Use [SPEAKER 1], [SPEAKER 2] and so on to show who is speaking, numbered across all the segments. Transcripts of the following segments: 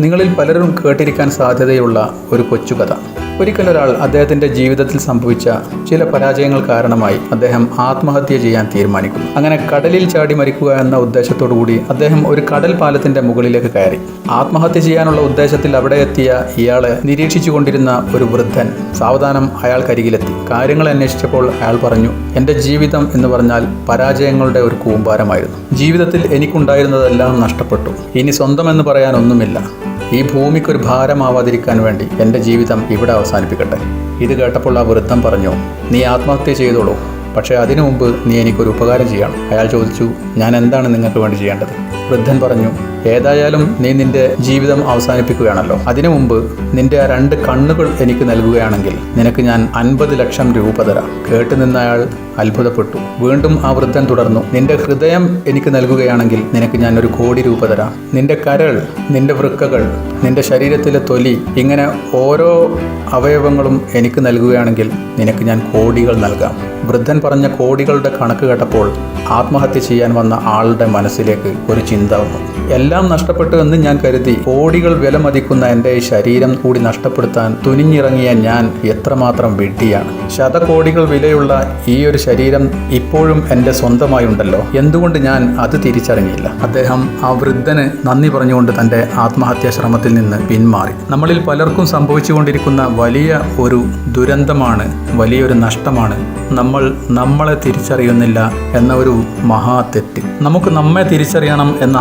[SPEAKER 1] നിങ്ങളിൽ പലരും കേട്ടിരിക്കാൻ സാധ്യതയുള്ള ഒരു കൊച്ചുകഥ. ഒരിക്കൽ ഒരാൾ അദ്ദേഹത്തിന്റെ ജീവിതത്തിൽ സംഭവിച്ച ചില പരാജയങ്ങൾ കാരണമായി അദ്ദേഹം ആത്മഹത്യ ചെയ്യാൻ തീരുമാനിക്കുന്നു. അങ്ങനെ കടലിൽ ചാടി മരിക്കുക എന്ന ഉദ്ദേശത്തോടു കൂടി അദ്ദേഹം ഒരു കടൽ പാലത്തിന്റെ മുകളിലേക്ക് കയറി. ആത്മഹത്യ ചെയ്യാനുള്ള ഉദ്ദേശത്തിൽ അവിടെ എത്തിയ ഇയാളെ നിരീക്ഷിച്ചു കൊണ്ടിരുന്ന ഒരു വൃദ്ധൻ സാവധാനം അയാൾക്കരികിലെത്തി. കാര്യങ്ങൾ അന്വേഷിച്ചപ്പോൾ അയാൾ പറഞ്ഞു എന്റെ ജീവിതം എന്ന് പറഞ്ഞാൽ പരാജയങ്ങളുടെ ഒരു കൂമ്പാരമായിരുന്നു. ജീവിതത്തിൽ എനിക്കുണ്ടായിരുന്നതെല്ലാം നഷ്ടപ്പെട്ടു. ഇനി സ്വന്തം എന്ന് പറയാൻ ഒന്നുമില്ല ഈ ഭൂമിക്കൊരു ഭാരമാവാതിരിക്കാൻ വേണ്ടി എന്റെ ജീവിതം ഇവിടെ അവസാനിപ്പിക്കട്ടെ. ഇത് കേട്ടപ്പോൾ ആ വൃദ്ധം പറഞ്ഞു നീ ആത്മഹത്യ ചെയ്തോളൂ. പക്ഷേ അതിനു മുമ്പ് നീ എനിക്കൊരു ഉപകാരം ചെയ്യണം. അയാൾ ചോദിച്ചു ഞാൻ എന്താണ് നിങ്ങൾക്ക് വേണ്ടി ചെയ്യേണ്ടത്? വൃദ്ധൻ പറഞ്ഞു ഏതായാലും നീ നിന്റെ ജീവിതം അവസാനിപ്പിക്കുകയാണല്ലോ. അതിനു മുമ്പ് നിന്റെ ആ രണ്ട് കണ്ണുകൾ എനിക്ക് നൽകുകയാണെങ്കിൽ നിനക്ക് ഞാൻ അൻപത് ലക്ഷം രൂപ തരാം. കേട്ടു നിന്നയാൾ അത്ഭുതപ്പെട്ടു. വീണ്ടും ആ വൃദ്ധൻ തുടർന്നു നിന്റെ ഹൃദയം എനിക്ക് നൽകുകയാണെങ്കിൽ നിനക്ക് ഞാൻ ഒരു കോടി രൂപ തരാം. നിന്റെ കരൾ നിന്റെ വൃക്കകൾ നിന്റെ ശരീരത്തിലെ തൊലി ഇങ്ങനെ ഓരോ അവയവങ്ങളും എനിക്ക് നൽകുകയാണെങ്കിൽ നിനക്ക് ഞാൻ കോടികൾ നൽകാം. വൃദ്ധൻ പറഞ്ഞ കോടികളുടെ കണക്ക് കേട്ടപ്പോൾ ആത്മഹത്യ ചെയ്യാൻ വന്ന ആളുടെ മനസ്സിലേക്ക് ഒരു ചിന്ത വന്നു. എല്ലാം നഷ്ടപ്പെട്ടു എന്ന് ഞാൻ കരുതി. കോടികൾ വിലമതിക്കുന്ന എന്റെ ശരീരം കൂടി നഷ്ടപ്പെടുത്താൻ തുനിഞ്ഞിറങ്ങിയ ഞാൻ എത്രമാത്രം വിഡ്ഢിയാണ്. ശതകോടികൾ വിലയുള്ള ഈ ഒരു ശരീരം ഇപ്പോഴും എന്റെ സ്വന്തമായുണ്ടല്ലോ. എന്തുകൊണ്ട് ഞാൻ അത് തിരിച്ചറിഞ്ഞില്ല? അദ്ദേഹം ആ വൃദ്ധന് നന്ദി പറഞ്ഞുകൊണ്ട് തന്റെ ആത്മഹത്യാ ശ്രമത്തിൽ നിന്ന് പിന്മാറി. നമ്മളിൽ പലർക്കും സംഭവിച്ചുകൊണ്ടിരിക്കുന്ന വലിയ ഒരു ദുരന്തമാണ് വലിയൊരു നഷ്ടമാണ് നമ്മൾ നമ്മളെ തിരിച്ചറിയുന്നില്ല എന്ന ഒരു മഹാ തെറ്റ് നമുക്ക് നമ്മെ തിരിച്ചറിയണം എന്ന്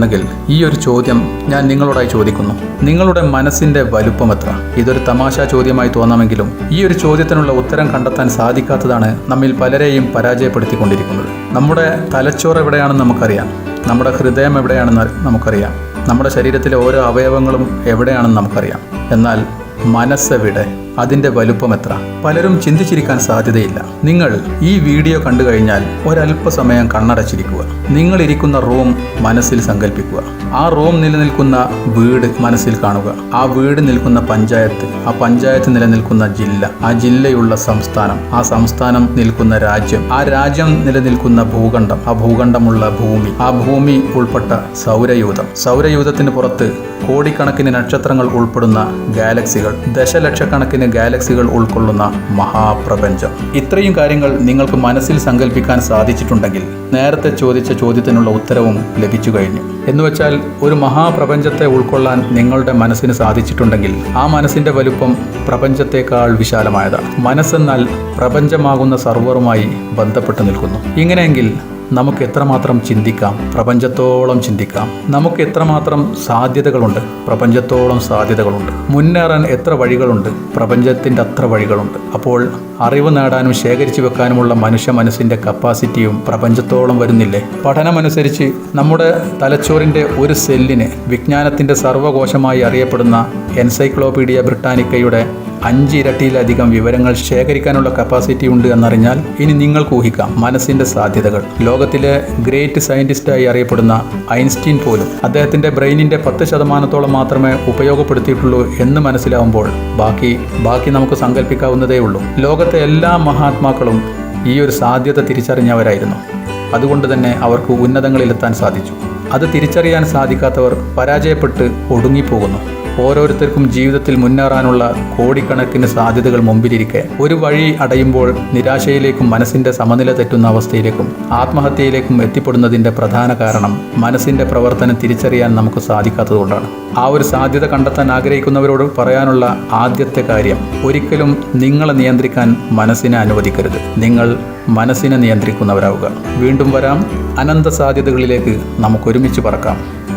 [SPEAKER 1] ആഗ്രഹിക്കുന്നുണ്ടെങ്കിൽ ഈ ഒരു ചോദ്യം ഞാൻ നിങ്ങളോടായി ചോദിക്കുന്നു. നിങ്ങളുടെ മനസ്സിന്റെ വലുപ്പം എത്ര? ഇതൊരു തമാശ ചോദ്യമായി തോന്നാമെങ്കിലും ഈ ഒരു ചോദ്യത്തിനുള്ള ഉത്തരം കണ്ടെത്താൻ സാധിക്കാത്തതാണ് നമ്മിൽ പലരെയും പരാജയപ്പെടുത്തിക്കൊണ്ടിരിക്കുന്നത്. നമ്മുടെ തലച്ചോറ് എവിടെയാണെന്ന് നമുക്കറിയാം. നമ്മുടെ ഹൃദയം എവിടെയാണെന്ന് നമുക്കറിയാം. നമ്മുടെ ശരീരത്തിലെ ഓരോ അവയവങ്ങളും എവിടെയാണെന്ന് നമുക്കറിയാം. എന്നാൽ മനസ്സെവിടെ? അതിന്റെ വലുപ്പം എത്ര? പലരും ചിന്തിച്ചിരിക്കാൻ സാധ്യതയില്ല. നിങ്ങൾ ഈ വീഡിയോ കണ്ടു കഴിഞ്ഞാൽ ഒരല്പസമയം കണ്ണടച്ചിരിക്കുക. നിങ്ങളിരിക്കുന്ന റൂം മനസ്സിൽ സങ്കല്പിക്കുക ആ റൂം നിലനിൽക്കുന്ന വീട് മനസ്സിൽ കാണുക. ആ വീട് നിൽക്കുന്ന പഞ്ചായത്ത് ആ പഞ്ചായത്ത് നിലനിൽക്കുന്ന ജില്ല ആ ജില്ലയുള്ള സംസ്ഥാനം ആ സംസ്ഥാനം നിൽക്കുന്ന രാജ്യം ആ രാജ്യം നിലനിൽക്കുന്ന ഭൂഖണ്ഡം ആ ഭൂഖണ്ഡമുള്ള ഭൂമി ആ ഭൂമി ഉൾപ്പെട്ട സൗരയൂഥം. സൗരയൂഥത്തിന് പുറത്ത് കോടിക്കണക്കിന് നക്ഷത്രങ്ങൾ ഉൾപ്പെടുന്ന ഗാലക്സികൾ ദശലക്ഷക്കണക്കിന് ഗാലക്സികൾ ഉൾക്കൊള്ളുന്ന മഹാപ്രപഞ്ചം. ഇത്രയും കാര്യങ്ങൾ നിങ്ങൾക്ക് മനസ്സിൽ സങ്കല്പിക്കാൻ സാധിച്ചിട്ടുണ്ടെങ്കിൽ നേരത്തെ ചോദിച്ച ചോദ്യത്തിനുള്ള ഉത്തരവും ലഭിച്ചു കഴിഞ്ഞു. എന്നുവെച്ചാൽ ഒരു മഹാപ്രപഞ്ചത്തെ ഉൾക്കൊള്ളാൻ നിങ്ങളുടെ മനസ്സിന് സാധിച്ചിട്ടുണ്ടെങ്കിൽ ആ മനസ്സിന്റെ വലുപ്പം പ്രപഞ്ചത്തെക്കാൾ വിശാലമായതാണ്. മനസ്സെന്നാൽ പ്രപഞ്ചമാകുന്ന സർവറുമായി ബന്ധപ്പെട്ട് നിൽക്കുന്നു. ഇങ്ങനെയെങ്കിൽ നമുക്ക് എത്രമാത്രം ചിന്തിക്കാം? പ്രപഞ്ചത്തോളം ചിന്തിക്കാം. നമുക്ക് എത്രമാത്രം സാധ്യതകളുണ്ട്? പ്രപഞ്ചത്തോളം സാധ്യതകളുണ്ട്. മുന്നേറാൻ എത്ര വഴികളുണ്ട്? പ്രപഞ്ചത്തിന്റെ അത്ര വഴികളുണ്ട്. അപ്പോൾ അറിവ് നേടാനും ശേഖരിച്ചു വെക്കാനുമുള്ള മനുഷ്യ മനസ്സിന്റെ കപ്പാസിറ്റിയും പ്രപഞ്ചത്തോളം വരുന്നില്ലേ? പഠനമനുസരിച്ച് നമ്മുടെ തലച്ചോറിന്റെ ഒരു സെല്ലിന് വിജ്ഞാനത്തിന്റെ സർവകോശമായി അറിയപ്പെടുന്ന എൻസൈക്ലോപീഡിയ ബ്രിട്ടാനിക്കയുടെ അഞ്ചിരട്ടിയിലധികം വിവരങ്ങൾ ശേഖരിക്കാനുള്ള കപ്പാസിറ്റി ഉണ്ട് എന്നറിഞ്ഞാൽ ഇനി നിങ്ങൾക്ക് ഊഹിക്കാം മനസ്സിന്റെ സാധ്യതകൾ. ലോകത്തിലെ ഗ്രേറ്റ് സയന്റിസ്റ്റായി അറിയപ്പെടുന്ന ഐൻസ്റ്റീൻ പോലും അദ്ദേഹത്തിന്റെ ബ്രെയിനിന്റെ പത്ത് ശതമാനത്തോളം മാത്രമേ ഉപയോഗപ്പെടുത്തിയിട്ടുള്ളൂ എന്ന് മനസ്സിലാവുമ്പോൾ ബാക്കി ബാക്കി നമുക്ക് സങ്കല്പിക്കാവുന്നതേ ഉള്ളൂ ലോകത്തെ എല്ലാ മഹാത്മാക്കളും ഈ ഒരു സാധ്യത തിരിച്ചറിഞ്ഞവരായിരുന്നു. അതുകൊണ്ട് തന്നെ അവർക്ക് ഉന്നതങ്ങളിലെത്താൻ സാധിച്ചു. അത് തിരിച്ചറിയാൻ സാധിക്കാത്തവർ പരാജയപ്പെട്ട് ഒടുങ്ങിപ്പോകുന്നു. ഓരോരുത്തർക്കും ജീവിതത്തിൽ മുന്നേറാനുള്ള കോടിക്കണക്കിന് സാധ്യതകൾ മുമ്പിലിരിക്കെ. ഒരു വഴി അടയുമ്പോൾ നിരാശയിലേക്കും മനസ്സിന്റെ സമനില തെറ്റുന്ന അവസ്ഥയിലേക്കും ആത്മഹത്യയിലേക്കും എത്തിപ്പെടുന്നതിന്റെ പ്രധാന കാരണം മനസ്സിന്റെ പ്രവർത്തനം തിരിച്ചറിയാൻ നമുക്ക് സാധിക്കാത്തതുകൊണ്ടാണ്. ആ ഒരു സാധ്യത കണ്ടെത്താൻ ആഗ്രഹിക്കുന്നവരോട് പറയാനുള്ള ആദ്യത്തെ കാര്യം ഒരിക്കലും നിങ്ങളെ നിയന്ത്രിക്കാൻ മനസ്സിനെ അനുവദിക്കരുത്. നിങ്ങൾ മനസ്സിനെ നിയന്ത്രിക്കുന്നവരാവുക. വീണ്ടും വരാം. അനന്ത സാധ്യതകളിലേക്ക് നമുക്കൊരുമിച്ച് പറക്കാം.